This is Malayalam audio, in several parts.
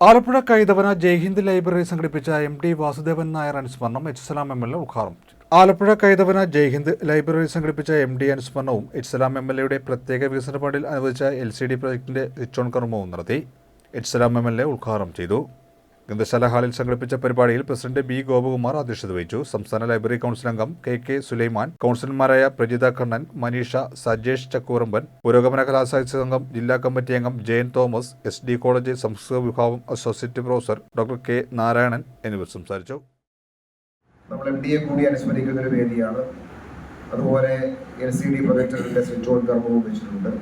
ആലപ്പുഴ കൈതവന ജയ്ഹിന്ദ് ലൈബ്രറി സംഘടിപ്പിച്ച എം ടി വാസുദേവൻ നായർ അനുസ്മരണം H Salam M L A ഉദ്ഘാടനം ആലപ്പുഴ കൈതവന ജയ്ഹിന്ദ് ലൈബ്രറി സംഘടിപ്പിച്ച എം ഡി അനുസ്മരണവും എച്ച് സലാം എം എൽ എയുടെ പ്രത്യേക വികസന ഫണ്ടിൽ അനുവദിച്ച എൽ സി ഡി പ്രൊജക്ടിന്റെ സ്വിച്ച് കർമ്മവും നടത്തി H Salam M L A ഉദ്ഘാടനം ചെയ്തു. ഗന്ധശാല ഹാളിൽ സംഘടിപ്പിച്ച പരിപാടിയിൽ പ്രസിഡന്റ് ബി ഗോപകുമാർ അധ്യക്ഷത വഹിച്ചു. സംസ്ഥാന ലൈബ്രറി കൗൺസിൽ അംഗം കെ കെ സുലൈമാൻ കൗൺസിലർമാരായ പ്രജിത കണ്ണൻ മനീഷ സജേഷ് ചക്കൂറമ്പൻ പുരോഗമന കലാസാഹിത്യ സംഘം ജില്ലാ കമ്മിറ്റി അംഗം Jayan Thomas S D college സംസ്കൃത വിഭാഗം associate professor doctor K Narayanan എന്നിവർ സംസാരിച്ചു. നമ്മൾ എം ഡി എ കൂടി അനുസ്മരിക്കുന്ന ഒരു വേദിയാണ്. അതുപോലെ എൽ സി ഡി പ്രൊജക്ടറിന്റെ സ്വിച്ച് ഓൺ കർമ്മവും വെച്ചിട്ടുണ്ട്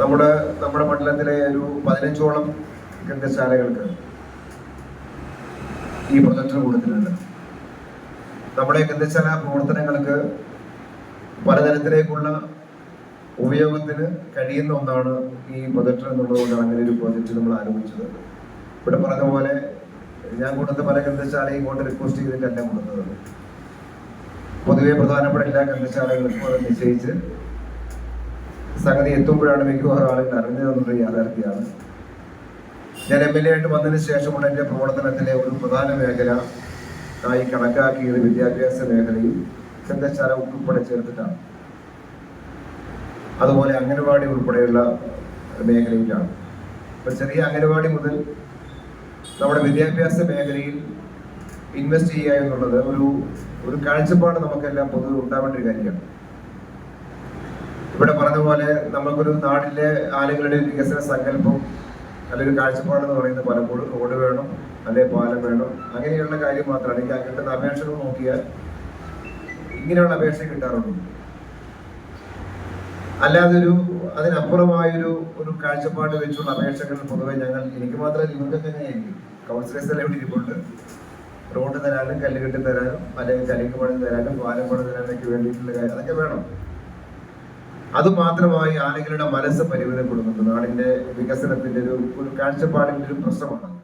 നമ്മുടെ നമ്മുടെ മണ്ഡലത്തിലെ ഒരു പതിനഞ്ചോളം ഗ്രന്ഥശാലകൾക്ക് ഈ പ്രൊജക്ടർ കൊടുത്തിട്ടുണ്ട്. നമ്മുടെ ഗ്രന്ഥശാല പ്രവർത്തനങ്ങൾക്ക് പലതരത്തിലേക്കുള്ള ഉപയോഗത്തിന് കഴിയുന്ന ഒന്നാണ് ഈ പ്രൊജക്ടർ എന്നുള്ളതുകൊണ്ട് അങ്ങനെ ഒരു പ്രൊജക്ട് നമ്മൾ ആരംഭിച്ചത്. ഇവിടെ പറഞ്ഞ പോലെ ഞാൻ കൊടുത്ത പല ഗ്രന്ഥശാലയും കൊണ്ട് റിക്വസ്റ്റ് ചെയ്തിട്ടല്ല കൊടുത്തത്. പൊതുവെ പ്രധാനപ്പെട്ട എല്ലാ ഗ്രന്ഥശാലകളും ഇപ്പോൾ നിശ്ചയിച്ച് സംഗതി എത്തുമ്പോഴാണ് മിക്കവാറും ആളുകൾ അറിഞ്ഞതെന്നുള്ള യാഥാർത്ഥ്യമാണ്. ഞാൻ എം എൽ എ ആയിട്ട് വന്നതിന് ശേഷമുള്ള എന്റെ പ്രവർത്തനത്തിലെ ഒരു പ്രധാന മേഖല ആയി കണക്കാക്കിയത് വിദ്യാഭ്യാസ മേഖലയിൽ ഗ്രന്ഥശാല ഉൾപ്പെടെ ചേർത്തിട്ടാണ്. അതുപോലെ അംഗനവാടി ഉൾപ്പെടെയുള്ള മേഖലയിലാണ്. ഒരു ചെറിയ അംഗനവാടി മുതൽ നമ്മുടെ വിദ്യാഭ്യാസ മേഖലയിൽ ഇൻവെസ്റ്റ് ചെയ്യുക എന്നുള്ളത് ഒരു ഒരു കാഴ്ചപ്പാട് നമുക്കെല്ലാം പൊതുവെ ഉണ്ടാവേണ്ട ഒരു കാര്യമാണ്. ഇവിടെ പറഞ്ഞ പോലെ നമുക്കൊരു നാട്ടിലെ ആളുകളുടെ വികസന സങ്കല്പം അല്ലെങ്കിൽ കാഴ്ചപ്പാടെന്ന് പറയുന്നത് പലപ്പോഴും റോഡ് വേണം അല്ലെങ്കിൽ പാലം വേണം അങ്ങനെയുള്ള കാര്യം മാത്രമാണ്. എനിക്ക് കിട്ടുന്ന അപേക്ഷകൾ നോക്കിയാൽ ഇങ്ങനെയുള്ള അപേക്ഷ കിട്ടാറുണ്ട്. അല്ലാതെ ഒരു അതിനപ്പുറമായൊരു ഒരു കാഴ്ചപ്പാട് വെച്ചുള്ള അപേക്ഷകൾ പൊതുവെ ഞങ്ങൾ എനിക്ക് മാത്രമല്ല ഇവർക്കൊക്കെ തന്നെയായിരിക്കും കൗൺസിലേഴ്സ് എല്ലാം ഇവിടെ ഇരിപ്പുണ്ട്. റോഡ് തരാനും കല്ല് കെട്ടി തരാനും അല്ലെങ്കിൽ കലിക്ക് പണി തരാനും പാലം പണി തരാനൊക്കെ വേണ്ടിയിട്ടുള്ള കാര്യം അതൊക്കെ വേണം. അത് മാത്രമായി ആളുകളുടെ മനസ്സ് പരിമിതപ്പെടുന്നുണ്ട്. നാടിന്റെ വികസനത്തിന്റെ ഒരു ഒരു കാഴ്ചപ്പാടിന്റെ ഒരു പ്രശ്നമാണ്.